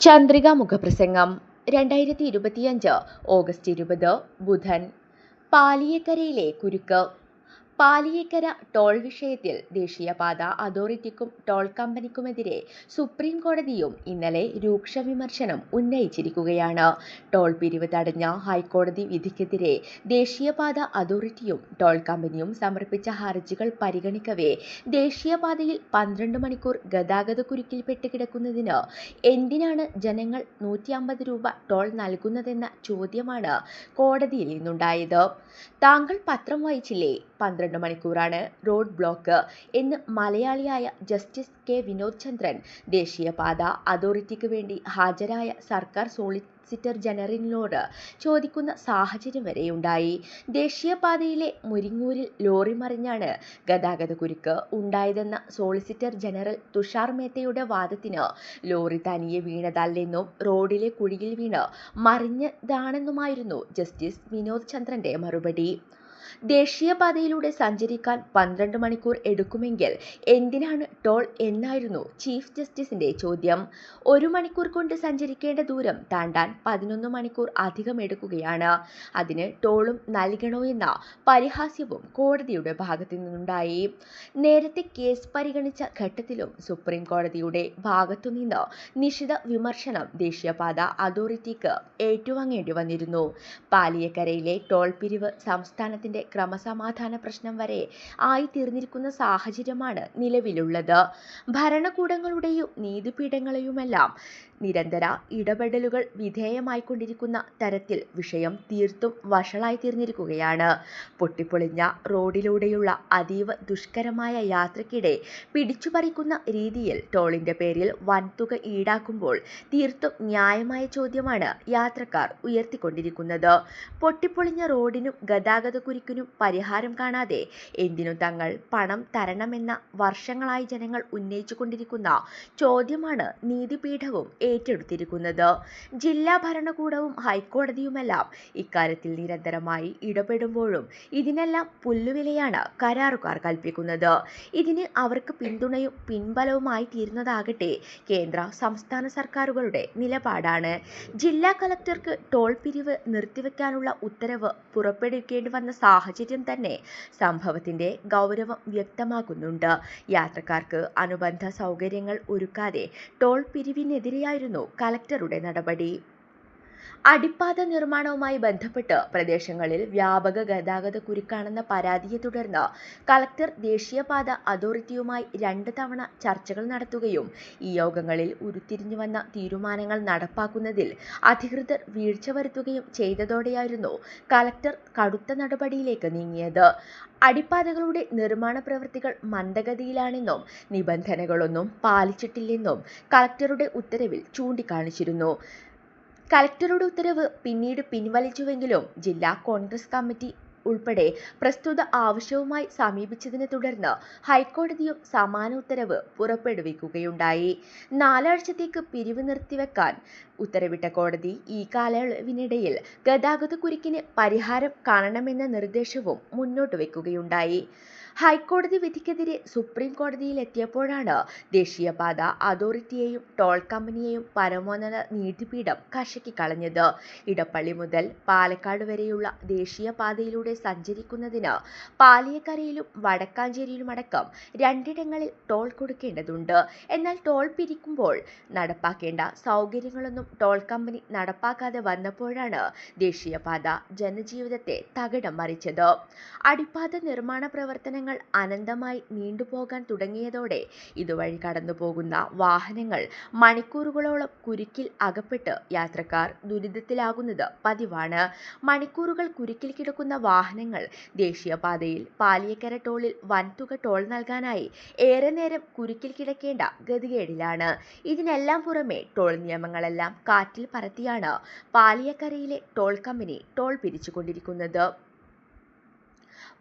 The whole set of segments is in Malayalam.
ചന്ദ്രിക മുഖപ്രസംഗം രണ്ടായിരത്തി ഇരുപത്തിയഞ്ച് ഓഗസ്റ്റ് ഇരുപത് ബുധൻ. പാലിയേക്കരയിലെ കുരുക്ക് പാലിയേക്കര ടോൾ വിഷയത്തിൽ ദേശീയപാത അതോറിറ്റിക്കും ടോൾ കമ്പനിക്കുമെതിരെ സുപ്രീം കോടതിയും ഇന്നലെ രൂക്ഷ വിമർശനം ഉന്നയിച്ചിരിക്കുകയാണ്. ടോൾ പിരിവ് തടഞ്ഞ ഹൈക്കോടതി വിധിക്കെതിരെ ദേശീയപാത അതോറിറ്റിയും ടോൾ കമ്പനിയും സമർപ്പിച്ച ഹർജികൾ പരിഗണിക്കവേ ദേശീയപാതയിൽ പന്ത്രണ്ട് മണിക്കൂർ ഗതാഗതക്കുരുക്കിൽപ്പെട്ട് കിടക്കുന്നതിന് എന്തിനാണ് ജനങ്ങൾ നൂറ്റി അമ്പത് രൂപ ടോൾ നൽകുന്നതെന്ന ചോദ്യമാണ് കോടതിയിൽ നിന്നുണ്ടായത്. താങ്കൾ പത്രം വായിച്ചില്ലേ? പന്ത്രണ്ട് മണിക്കൂറാണ് റോഡ് ബ്ലോക്ക്. എന്ന് മലയാളിയായ ജസ്റ്റിസ് കെ വിനോദ് ചന്ദ്രൻ ദേശീയപാത അതോറിറ്റിക്ക് വേണ്ടി ഹാജരായ സർക്കാർ സോളിസിറ്റർ ജനറലിനോട് ചോദിക്കുന്ന സാഹചര്യം വരെയുണ്ടായി. ദേശീയപാതയിലെ മുരിങ്ങൂരിൽ ലോറി മറിഞ്ഞാണ് ഗതാഗത കുരുക്ക് ഉണ്ടായതെന്ന സോളിസിറ്റർ ജനറൽ തുഷാർ മേത്തയുടെ വാദത്തിന് ലോറി തനിയെ വീണതല്ലെന്നും റോഡിലെ കുഴിയിൽ വീണ് മറിഞ്ഞതാണെന്നുമായിരുന്നു ജസ്റ്റിസ് വിനോദ് ചന്ദ്രന്റെ മറുപടി. ദേശീയപാതയിലൂടെ സഞ്ചരിക്കാൻ പന്ത്രണ്ട് മണിക്കൂർ എടുക്കുമെങ്കിൽ എന്തിനാണ് ടോൾ എന്നായിരുന്നു ചീഫ് ജസ്റ്റിസിന്റെ ചോദ്യം. ഒരു മണിക്കൂർ കൊണ്ട് സഞ്ചരിക്കേണ്ട ദൂരം താണ്ടാൻ പതിനൊന്ന് മണിക്കൂർ അധികം എടുക്കുകയാണ്. അതിന് ടോളും നൽകണോ എന്ന പരിഹാസ്യവും കോടതിയുടെ ഭാഗത്തു നിന്നുണ്ടായി. നേരത്തെ കേസ് പരിഗണിച്ച ഘട്ടത്തിലും സുപ്രീം കോടതിയുടെ ഭാഗത്തുനിന്ന് നിശിത വിമർശനം ദേശീയപാത അതോറിറ്റിക്ക് ഏറ്റുവാങ്ങേണ്ടി വന്നിരുന്നു. പാലിയക്കരയിലെ ടോൾ പിരിവ് സംസ്ഥാനത്തിന്റെ ക്രമസമാധാന പ്രശ്നം വരെ ആയിത്തീർന്നിരിക്കുന്ന സാഹചര്യമാണ് നിലവിലുള്ളത്. ഭരണകൂടങ്ങളുടെയും നീതിപീഠങ്ങളെയുമെല്ലാം നിരന്തര ഇടപെടലുകൾ വിധേയമായിക്കൊണ്ടിരിക്കുന്ന തരത്തിൽ വിഷയം തീർത്തും വഷളായി തീർന്നിരിക്കുകയാണ് പൊട്ടിപ്പൊളിഞ്ഞ റോഡിലൂടെയുള്ള അതീവ ദുഷ്കരമായ യാത്രയ്ക്കിടെ പിടിച്ചുപറിക്കുന്ന രീതിയിൽ ടോളിന്റെ പേരിൽ വൻതുക ഈടാക്കുമ്പോൾ തീർത്തും ന്യായമായ ചോദ്യമാണ് യാത്രക്കാർ ഉയർത്തിക്കൊണ്ടിരിക്കുന്നത്. പൊട്ടിപ്പൊളിഞ്ഞ റോഡിനും ഗതാഗതക്കുരുക്കിനും പരിഹാരം കാണാതെ എന്തിനു തങ്ങൾ പണം തരണമെന്ന വർഷങ്ങളായി ജനങ്ങൾ ഉന്നയിച്ചുകൊണ്ടിരിക്കുന്ന ചോദ്യമാണ് നീതിപീഠവും ഏറ്റെടുത്തിരിക്കുന്നത്. ജില്ലാ ഭരണകൂടവും ഹൈക്കോടതിയുമെല്ലാം ഇക്കാര്യത്തിൽ നിരന്തരമായി ഇടപെടുമ്പോഴും ഇതിനെല്ലാം പുല്ലുവിലയാണ് കരാറുകാർ കൽപ്പിക്കുന്നത്. ഇതിന് അവർക്ക് പിന്തുണയും പിൻബലവുമായി തീരുന്നതാകട്ടെ കേന്ദ്ര സംസ്ഥാന സർക്കാരുകളുടെ നിലപാടാണ്. ജില്ലാ കളക്ടർക്ക് ടോൾ പിരിവ് നിർത്തിവെക്കാനുള്ള ഉത്തരവ് പുറപ്പെടുവിക്കേണ്ടി വന്ന സാഹചര്യം തന്നെ സംഭവത്തിന്റെ ഗൗരവം വ്യക്തമാക്കുന്നുണ്ട്. യാത്രക്കാർക്ക് അനുബന്ധ സൗകര്യങ്ങൾ ഒരുക്കാതെ ടോൾ പിരിവിനെതിരെയായിരുന്നു കലക്ടറുടെ നടപടി. അടിപ്പാത നിർമ്മാണവുമായി ബന്ധപ്പെട്ട് പ്രദേശങ്ങളിൽ വ്യാപക ഗതാഗത കുരുക്കാണെന്ന പരാതിയെ തുടർന്ന് കളക്ടർ ദേശീയപാത അതോറിറ്റിയുമായി രണ്ട് തവണ ചർച്ചകൾ നടത്തുകയും ഈ യോഗങ്ങളിൽ ഉരുത്തിരിഞ്ഞു വന്ന തീരുമാനങ്ങൾ നടപ്പാക്കുന്നതിൽ അധികൃതർ വീഴ്ച വരുത്തുകയും ചെയ്തതോടെയായിരുന്നു കളക്ടർ കടുത്ത നടപടിയിലേക്ക് നീങ്ങിയത്. അടിപ്പാതകളുടെ നിർമ്മാണ പ്രവൃത്തികൾ മന്ദഗതിയിലാണെന്നും നിബന്ധനകളൊന്നും പാലിച്ചിട്ടില്ലെന്നും കളക്ടറുടെ ഉത്തരവിൽ ചൂണ്ടിക്കാണിച്ചിരുന്നു. കലക്ടറുടെ ഉത്തരവ് പിന്നീട് പിൻവലിച്ചുവെങ്കിലും ജില്ലാ കോൺഗ്രസ് കമ്മിറ്റി ഉൾപ്പെടെ പ്രസ്തുത ആവശ്യവുമായി സമീപിച്ചതിനെ തുടർന്ന് ഹൈക്കോടതിയും സമാന ഉത്തരവ് പുറപ്പെടുവിക്കുകയുണ്ടായി. നാലാഴ്ചത്തേക്ക് പിരിവ് നിർത്തിവെക്കാൻ ഉത്തരവിട്ട കോടതി ഈ കാലയളവിനിടയിൽ ഗതാഗതക്കുരുക്കിന് പരിഹാരം കാണണമെന്ന നിർദ്ദേശവും മുന്നോട്ട് വെക്കുകയുണ്ടായി ഹൈക്കോടതി വിധിക്കെതിരെ സുപ്രീം കോടതിയിൽ എത്തിയപ്പോഴാണ് ദേശീയപാത അതോറിറ്റിയെയും ടോൾ കമ്പനിയെയും പരമോന്നത നീതിപീഠം കശക്കി കളഞ്ഞത്. ഇടപ്പള്ളി മുതൽ പാലക്കാട് വരെയുള്ള ദേശീയപാതയിലൂടെ സഞ്ചരിക്കുന്നതിന് പാലിയക്കരയിലും വടക്കാഞ്ചേരിയിലുമടക്കം രണ്ടിടങ്ങളിൽ ടോൾ കൊടുക്കേണ്ടതുണ്ട്. എന്നാൽ ടോൾ പിരിക്കുമ്പോൾ നടപ്പാക്കേണ്ട സൗകര്യങ്ങളൊന്നും ടോൾ കമ്പനി നടപ്പാക്കാതെ വന്നപ്പോഴാണ് ദേശീയപാത ജനജീവിതത്തെ തകിടം മറിച്ചത്. അടിപ്പാത നിർമ്മാണ പ്രവർത്തനങ്ങൾ അനന്തമായി നീണ്ടുപോകാൻ തുടങ്ങിയതോടെ ഇതുവഴി കടന്നുപോകുന്ന വാഹനങ്ങൾ മണിക്കൂറുകളോളം കുരുക്കിൽ അകപ്പെട്ട് യാത്രക്കാർ ദുരിതത്തിലാകുന്നത് പതിവാണ്. മണിക്കൂറുകൾ കുരുക്കിൽ കിടക്കുന്ന വാഹനങ്ങൾ ദേശീയപാതയിൽ പാലിയക്കര ടോളിൽ വൻതുക ടോൾ നൽകാനായി ഏറെ നേരം കുരുക്കിൽ കിടക്കേണ്ട ഗതികേടിലാണ്. ഇതിനെല്ലാം പുറമെ ടോൾ നിയമങ്ങളെല്ലാം കാറ്റിൽ പറത്തിയാണ് പാലിയക്കരയിലെ ടോൾ കമ്പനി ടോൾ പിരിച്ചുകൊണ്ടിരിക്കുന്നത്.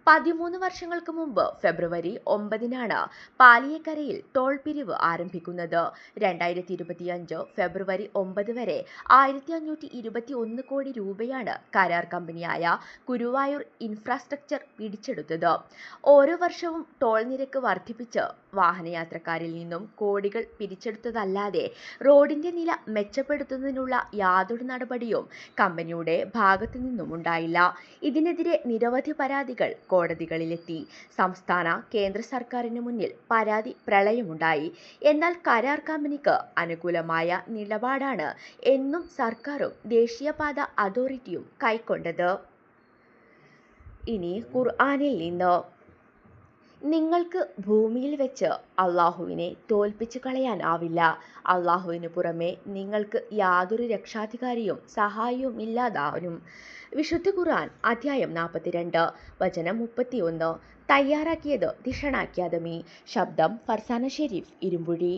പതിമൂന്ന് വർഷങ്ങൾക്ക് മുമ്പ് ഫെബ്രുവരി ഒമ്പതിനാണ് പാലിയക്കരയിൽ ടോൾ പിരിവ് ആരംഭിക്കുന്നത്. രണ്ടായിരത്തി ഇരുപത്തിയഞ്ച് ഫെബ്രുവരി ഒമ്പത് വരെ ആയിരത്തി അഞ്ഞൂറ്റി ഇരുപത്തി ഒന്ന് കോടി രൂപയാണ് കരാർ കമ്പനിയായ ഗുരുവായൂർ ഇൻഫ്രാസ്ട്രക്ചർ പിടിച്ചെടുത്തത്. ഓരോ വർഷവും ടോൾ നിരക്ക് വർദ്ധിപ്പിച്ച് വാഹനയാത്രക്കാരിൽ നിന്നും കോടികൾ പിരിച്ചെടുത്തതല്ലാതെ റോഡിന്റെ നില മെച്ചപ്പെടുത്തുന്നതിനുള്ള യാതൊരു നടപടിയും കമ്പനിയുടെ ഭാഗത്തു നിന്നും ഉണ്ടായില്ല ഇതിനെതിരെ നിരവധി പരാതികൾ കോടതികളിലെത്തി. സംസ്ഥാന കേന്ദ്ര സർക്കാരിന് മുന്നിൽ പരാതി പ്രളയമുണ്ടായി. എന്നാൽ കരാർ കമ്പനിക്ക് അനുകൂലമായ നിലപാടാണ് എന്നും സർക്കാരും ദേശീയപാത അതോറിറ്റിയും കൈക്കൊണ്ടത്. ഇനി ഖുർആനിൽ നിന്ന്. നിങ്ങൾക്ക് ഭൂമിയിൽ വെച്ച് അള്ളാഹുവിനെ തോൽപ്പിച്ചു കളയാനാവില്ല അള്ളാഹുവിന് പുറമെ നിങ്ങൾക്ക് യാതൊരു രക്ഷാധികാരിയും സഹായിയും ഇല്ലാതാവും വിശുദ്ധ ഖുർആൻ അധ്യായം നാൽപ്പത്തിരണ്ട് വചനം മുപ്പത്തിയൊന്ന്. തയ്യാറാക്കിയത് ദിഷണ അക്കാദമി. ശബ്ദം ഫർസാന ഷെരീഫ് ഇരുമ്പുഴി.